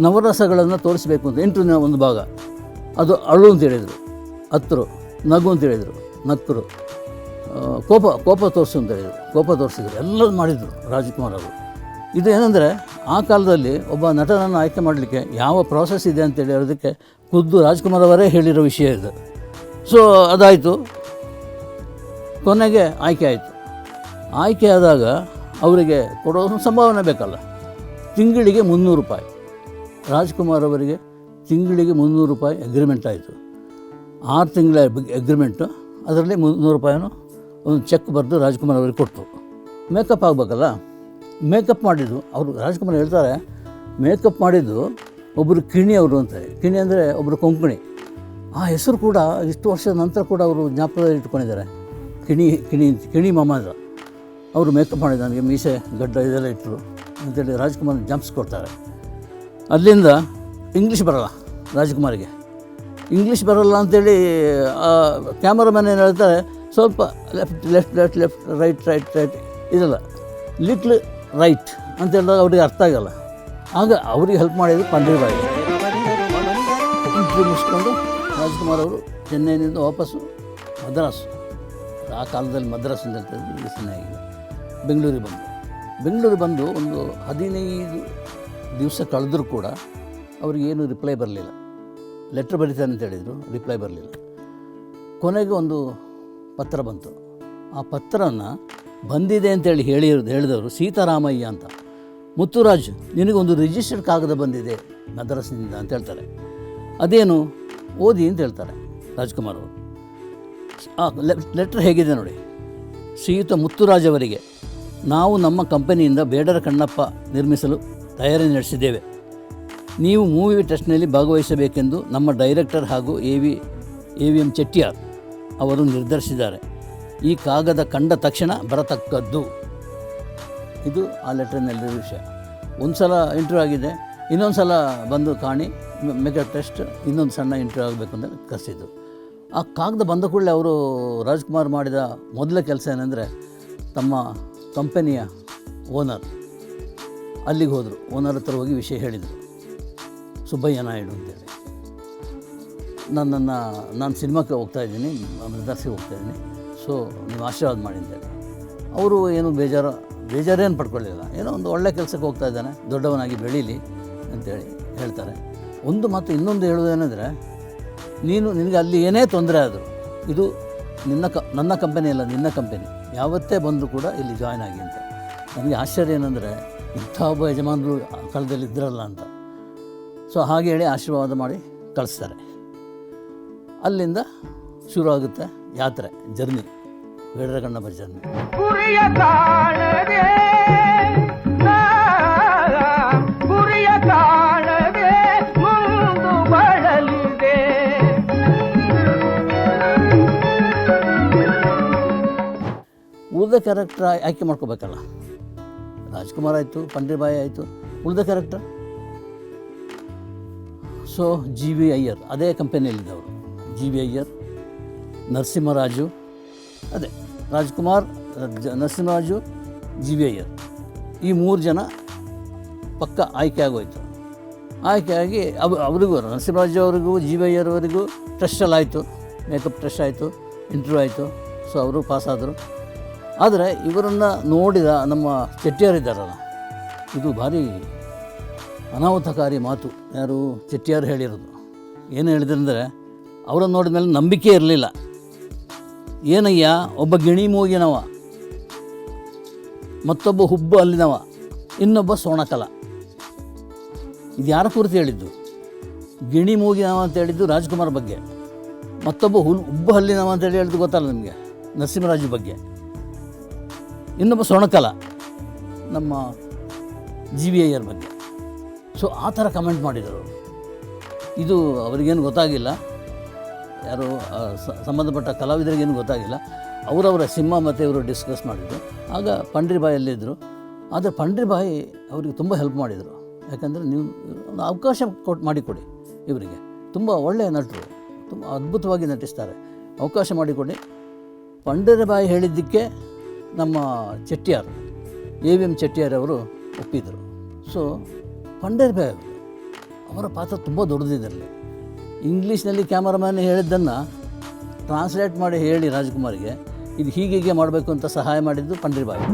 ನವರಸಗಳನ್ನು ತೋರಿಸಬೇಕು ಅಂತ ಎಂಟು ದಿನ ಒಂದು ಭಾಗ. ಅದು ಅಳು ಅಂತ ಹೇಳಿದರು ಹತ್ತರು ನಗು ಅಂತ ಹೇಳಿದರು. ನಕ್ಕರು ಕೋಪ ಕೋಪ ತೋರಿಸು ಕೋಪ ತೋರಿಸಿದ್ರು. ಎಲ್ಲರೂ ಮಾಡಿದರು, ರಾಜ್ಕುಮಾರ್ ಅವರು. ಇದು ಏನಂದರೆ, ಆ ಕಾಲದಲ್ಲಿ ಒಬ್ಬ ನಟನನ್ನು ಆಯ್ಕೆ ಮಾಡಲಿಕ್ಕೆ ಯಾವ ಪ್ರಾಸೆಸ್ ಇದೆ ಅಂತೇಳಿ ಹೇಳೋದಕ್ಕೆ ಖುದ್ದು ರಾಜ್ಕುಮಾರ್ ಅವರೇ ಹೇಳಿರೋ ವಿಷಯ ಇದು. ಸೊ ಅದಾಯಿತು. ಕೊನೆಗೆ ಆಯ್ಕೆ ಆಯಿತು. ಆಯ್ಕೆ ಆದಾಗ ಅವರಿಗೆ ಕೊಡೋ ಸಂಭಾವನೆ ಬೇಕಲ್ಲ. ತಿಂಗಳಿಗೆ ಮುನ್ನೂರು ರೂಪಾಯಿ. ರಾಜ್ಕುಮಾರ್ ಅವರಿಗೆ ತಿಂಗಳಿಗೆ ಮುನ್ನೂರು ರೂಪಾಯಿ ಅಗ್ರಿಮೆಂಟ್ ಆಯಿತು. ಆರು ತಿಂಗಳ ಅಗ್ರಿಮೆಂಟು ಅದರಲ್ಲಿ ಮುನ್ನೂರು ರೂಪಾಯಿನೂ ಒಂದು ಚೆಕ್ ಬರೆದು ರಾಜ್ಕುಮಾರ್ ಅವರಿಗೆ ಕೊಟ್ಟರು. ಮೇಕಪ್ ಆಗಬೇಕಲ್ಲ? ಮೇಕಪ್ ಮಾಡಿದ್ದು, ಅವರು ರಾಜ್ಕುಮಾರ್ ಹೇಳ್ತಾರೆ, ಮೇಕಪ್ ಮಾಡಿದ್ದು ಒಬ್ಬರು ಕಿಣಿ ಅವರು ಅಂತಾರೆ ಕಿಣಿ ಅಂದರೆ ಒಬ್ಬರು ಕೊಂಕಣಿ. ಆ ಹೆಸರು ಕೂಡ ಇಷ್ಟು ವರ್ಷದ ನಂತರ ಕೂಡ ಅವರು ಜ್ಞಾಪಕದಲ್ಲಿ ಇಟ್ಕೊಂಡಿದ್ದಾರೆ ಕಿಣಿ ಕಿಣಿ ಕಿಣಿ ಮಾಮಾದ ಅವರು ಮೇಕಪ್ ಮಾಡಿದ ನನಗೆ ಮೀಸೆ, ಗಡ್ಡ ಇದೆಲ್ಲ ಇಟ್ಟರು ಅಂತೇಳಿ ರಾಜ್ಕುಮಾರ್ ಜಂಪ್ಸ್ ಕೊಡ್ತಾರೆ. ಅಲ್ಲಿಂದ ಇಂಗ್ಲೀಷ್ ಬರಲ್ಲ ರಾಜ್ಕುಮಾರಿಗೆ. ಇಂಗ್ಲೀಷ್ ಬರಲ್ಲ ಅಂತೇಳಿ ಕ್ಯಾಮರಾಮನ್ ಏನು ಹೇಳ್ತಾರೆ, ಸ್ವಲ್ಪ left left left left right right right ಇದಲ್ಲ ಲಿಟ್ಲ್ ರೈಟ್ ಅಂತ ಹೇಳಿದಾಗ ಅವ್ರಿಗೆ ಅರ್ಥ ಆಗಲ್ಲ. ಆಗ ಅವ್ರಿಗೆ ಹೆಲ್ಪ್ ಮಾಡಿದ್ದು ಪಂಡ್ರಿಬಾಯಿ ಇಂಟ್ರಿ ಮುಗಿಸ್ಕೊಂಡು ರಾಜ್ಕುಮಾರ್ ಅವರು ಚೆನ್ನೈನಿಂದ ವಾಪಸ್ಸು ಮದ್ರಾಸು. ಆ ಕಾಲದಲ್ಲಿ ಮದ್ರಾಸ್ ಅಂತ ಈಗ ಚೆನ್ನಾಗಿದೆ. ಬೆಂಗಳೂರಿಗೆ ಬಂದು. ಬೆಂಗಳೂರಿಗೆ ಬಂದು ಒಂದು ಹದಿನೈದು ದಿವಸ ಕಳೆದರೂ ಕೂಡ ಅವ್ರಿಗೇನು ರಿಪ್ಲೈ ಬರಲಿಲ್ಲ. ಲೆಟ್ರ್ ಬರೀತಾನೆ ಅಂತ ಹೇಳಿದರು ರಿಪ್ಲೈ ಬರಲಿಲ್ಲ. ಕೊನೆಗೆ ಒಂದು ಪತ್ರ ಬಂತು. ಆ ಪತ್ರನ ಬಂದಿದೆ ಅಂತೇಳಿ ಹೇಳಿ ಹೇಳಿದವರು ಸೀತಾರಾಮಯ್ಯ ಅಂತ. ಮುತ್ತುರಾಜ್ ನಿನಗೊಂದು ರಿಜಿಸ್ಟರ್ಡ್ ಕಾಗದ ಬಂದಿದೆ ಮದ್ರಾಸಿನಿಂದ ಅಂತ ಹೇಳ್ತಾರೆ. ಅದೇನು? ಓದಿ ಅಂತ ಹೇಳ್ತಾರೆ ರಾಜ್ಕುಮಾರ್ ಅವರು. ಆ ಲೆಟ್ರ್ ಹೇಗಿದೆ ನೋಡಿ. ಶ್ರೀಯುತ ಮುತ್ತುರಾಜ್ ಅವರಿಗೆ, ನಾವು ನಮ್ಮ ಕಂಪನಿಯಿಂದ ಬೇಡರ ಕಣ್ಣಪ್ಪ ನಿರ್ಮಿಸಲು ತಯಾರಿ ನಡೆಸಿದ್ದೇವೆ. ನೀವು ಮೂವಿ ಟೆಸ್ಟ್ನಲ್ಲಿ ಭಾಗವಹಿಸಬೇಕೆಂದು ನಮ್ಮ ಡೈರೆಕ್ಟರ್ ಹಾಗೂ A V A V M Chettiar ಅವರು ನಿರ್ಧರಿಸಿದ್ದಾರೆ. ಈ ಕಾಗದ ಕಂಡ ತಕ್ಷಣ ಬರತಕ್ಕದ್ದು. ಇದು ಆ ಲೆಟ್ರಿನಲ್ಲಿರೋ ವಿಷಯ. ಒಂದು ಸಲ ಇಂಟ್ರ್ಯೂ ಆಗಿದೆ ಇನ್ನೊಂದು ಸಲ ಬಂದು ಕಾಣಿ ಮೆಗಾ ಟೆಸ್ಟ್ ಇನ್ನೊಂದು ಸಣ್ಣ ಇಂಟ್ರ್ಯೂ ಆಗಬೇಕು ಅಂತ ಕರೆಸಿದ್ದು. ಆ ಕಾಗದ ಬಂದ ಕೂಡಲೇ ಅವರು ರಾಜ್ಕುಮಾರ್ ಮಾಡಿದ ಮೊದಲ ಕೆಲಸ ಏನಂದರೆ ತಮ್ಮ ಕಂಪನಿಯ ಓನರ್ ಅಲ್ಲಿಗೆ ಹೋದರು ಓನರ್ ಹತ್ರ ಹೋಗಿ ವಿಷಯ ಹೇಳಿದರು. ಸುಬ್ಬಯ್ಯ ನಾಯ್ಡು ಅಂತೇಳಿ. ನನ್ನನ್ನು, ನಾನು ಸಿನಿಮಾಕ್ಕೆ ಹೋಗ್ತಾ ಇದ್ದೀನಿ ಮದ್ರಾಸಿಗೆ ಹೋಗ್ತಾ ಇದ್ದೀನಿ. ಸೊ, ನೀವು ಆಶೀರ್ವಾದ ಮಾಡಿ ಅಂತೇಳಿ. ಅವರು ಏನು ಬೇಜಾರು, ಬೇಜಾರೇನು ಪಡ್ಕೊಳ್ಳಿಲ್ಲ. ಏನೋ ಒಂದು ಒಳ್ಳೆ ಕೆಲಸಕ್ಕೆ ಹೋಗ್ತಾ ಇದ್ದಾನೆ, ದೊಡ್ಡವನಾಗಿ ಬೆಳೀಲಿ ಅಂತೇಳಿ ಹೇಳ್ತಾರೆ. ಒಂದು ಮಾತು ಇನ್ನೊಂದು ಹೇಳೋದೇನೆಂದರೆ ನೀನು ನಿನಗೆ ಅಲ್ಲಿ ಏನೇ ತೊಂದರೆ ಆದರೂ, ಇದು ನಿನ್ನ ಕ, ನನ್ನ ಕಂಪನಿ ಅಲ್ಲ, ನಿನ್ನ ಕಂಪನಿ ಯಾವತ್ತೇ ಬಂದರೂ ಕೂಡ ಇಲ್ಲಿ ಜಾಯ್ನ್ ಆಗಿ ಅಂತ. ನನಗೆ ಆಶ್ಚರ್ಯ ಏನಂದರೆ, ಇಂಥ ಒಬ್ಬ ಯಜಮಾನರು ಆ ಕಾಲದಲ್ಲಿ ಇದ್ರಲ್ಲ ಅಂತ. ಸೊ ಹಾಗೆ ಹೇಳಿ ಆಶೀರ್ವಾದ ಮಾಡಿ ಕಳಿಸ್ತಾರೆ. ಅಲ್ಲಿಂದ ಶುರು ಆಗುತ್ತೆ ಯಾತ್ರೆ ಜರ್ನಿ ಬೇಡರ ಕಣ್ಣಪ್ಪ ಜರ್ನಿ ಉಳಿದ ಕ್ಯಾರೆಕ್ಟರ್ ಆಯ್ಕೆ ಮಾಡ್ಕೋಬೇಕಲ್ಲ. ರಾಜ್ಕುಮಾರ್ ಆಯಿತು ಪಂಡ್ರಿಬಾಯಿ ಆಯಿತು ಉಳಿದ character so G V Iyer, ಅದೇ ಕಂಪನಿಯಲ್ಲಿದ್ದವರು. ಜಿ ವಿ ಅಯ್ಯರ್, ನರಸಿಂಹರಾಜು, ಅದೇ ರಾಜ್ಕುಮಾರ್ ನರಸಿಂಹರಾಜು, ಜಿ ವಿ ಅಯ್ಯರ್. ಈ ಮೂರು ಜನ ಪಕ್ಕ ಆಯ್ಕೆ ಆಗೋಯ್ತು. ಆಯ್ಕೆಯಾಗಿ ಅವ, ಅವರಿಗೂ, ನರಸಿಂಹರಾಜು ಅವರಿಗೂ, ಜಿ ವಿ ಅಯ್ಯರ್ ಅವರಿಗೂ ಟೆಸ್ಟಲ್ಲಿ ಆಯಿತು. ಮೇಕಪ್ ಟೆಸ್ಟ್ ಆಯಿತು, ಇಂಟರ್ವ್ಯೂ ಆಯಿತು. ಸೊ ಅವರು ಪಾಸಾದರು. ಆದರೆ ಇವರನ್ನು ನೋಡಿದ ನಮ್ಮ ಚೆಟ್ಟಿಯರಿದ್ದಾರಲ್ಲ, ಇದು ಭಾರಿ ಅನಾಹುತಕಾರಿ ಮಾತು. ಯಾರು ಚೆಟ್ಟಿಯಾರು ಹೇಳಿರೋದು. ಏನು ಹೇಳಿದ್ರಂದರೆ, ಅವರನ್ನು ನೋಡಿದ ಮೇಲೆ ನಂಬಿಕೆ ಇರಲಿಲ್ಲ. ಏನಯ್ಯ, ಒಬ್ಬ ಗಿಣಿ ಮೂಗಿನವ, ಮತ್ತೊಬ್ಬ ಹುಬ್ಬು ಅಲ್ಲಿನವ, ಇನ್ನೊಬ್ಬ ಸೋಣಕಲ. ಇದು ಯಾರ ಕುರಿತು ಹೇಳಿದ್ದು? ಗಿಣಿ ಮೂಗಿನವ ಅಂತ ಹೇಳಿದ್ದು ರಾಜ್ಕುಮಾರ್ ಬಗ್ಗೆ. ಮತ್ತೊಬ್ಬ ಹುಲ್, ಹುಬ್ಬು ಹಲ್ಲಿನವ ಅಂತೇಳಿ ಹೇಳಿದ್ದು ಗೊತ್ತಲ್ಲ ನಿಮಗೆ? ನರಸಿಂಹರಾಜು ಬಗ್ಗೆ. ಇನ್ನೊಬ್ಬ ಸೋಣಕಲ, ನಮ್ಮ ಜಿ ವಿ ಅಯ್ಯರ್ ಬಗ್ಗೆ. ಸೊ ಆ ಥರ ಕಮೆಂಟ್ ಮಾಡಿದರು. ಇದು ಅವರಿಗೇನು ಗೊತ್ತಾಗಿಲ್ಲ. ಯಾರು ಸಂಬಂಧಪಟ್ಟ ಕಲಾವಿದರಿಗೇನು ಗೊತ್ತಾಗಿಲ್ಲ. ಅವರವರ ಸಿಂಹ ಮತ್ತು ಇವರು ಡಿಸ್ಕಸ್ ಮಾಡಿದರು. ಆಗ ಪಂಡ್ರಿಬಾಯಿ ಅಲ್ಲಿದ್ದರು. ಆದರೆ ಪಂಡ್ರಿಬಾಯಿ ಅವರಿಗೆ ತುಂಬ ಹೆಲ್ಪ್ ಮಾಡಿದರು. ಯಾಕಂದರೆ ನೀವು ಒಂದು ಅವಕಾಶ ಕೊಟ್ಟು ಮಾಡಿಕೊಡಿ ಇವರಿಗೆ. ತುಂಬ ಒಳ್ಳೆಯ ನಟರು. ತುಂಬ ಅದ್ಭುತವಾಗಿ ನಟಿಸ್ತಾರೆ. ಅವಕಾಶ ಮಾಡಿಕೊಡಿ. ಪಂಡ್ರಿಬಾಯಿ ಹೇಳಿದ್ದಕ್ಕೆ ನಮ್ಮ Chettiar, A V M Chettiar ಅವರು ಒಪ್ಪಿದರು. ಸೊ ಪಂಡರಿಬಾಯಿ ಅವರು ಪಾತ್ರ ತುಂಬ ದೊಡ್ಡದಿದ್ರಲ್ಲಿ. ಇಂಗ್ಲೀಷ್ನಲ್ಲಿ ಕ್ಯಾಮರಾಮ್ಯಾನ್ ಹೇಳಿದ್ದನ್ನು ಟ್ರಾನ್ಸ್ಲೇಟ್ ಮಾಡಿ ಹೇಳಿ ರಾಜ್ಕುಮಾರ್ಗೆ, ಇದು ಹೀಗೆ ಹೀಗೆ ಮಾಡಬೇಕು ಅಂತ ಸಹಾಯ ಮಾಡಿದ್ದು ಪಂಡ್ರಿಬಾಯಿ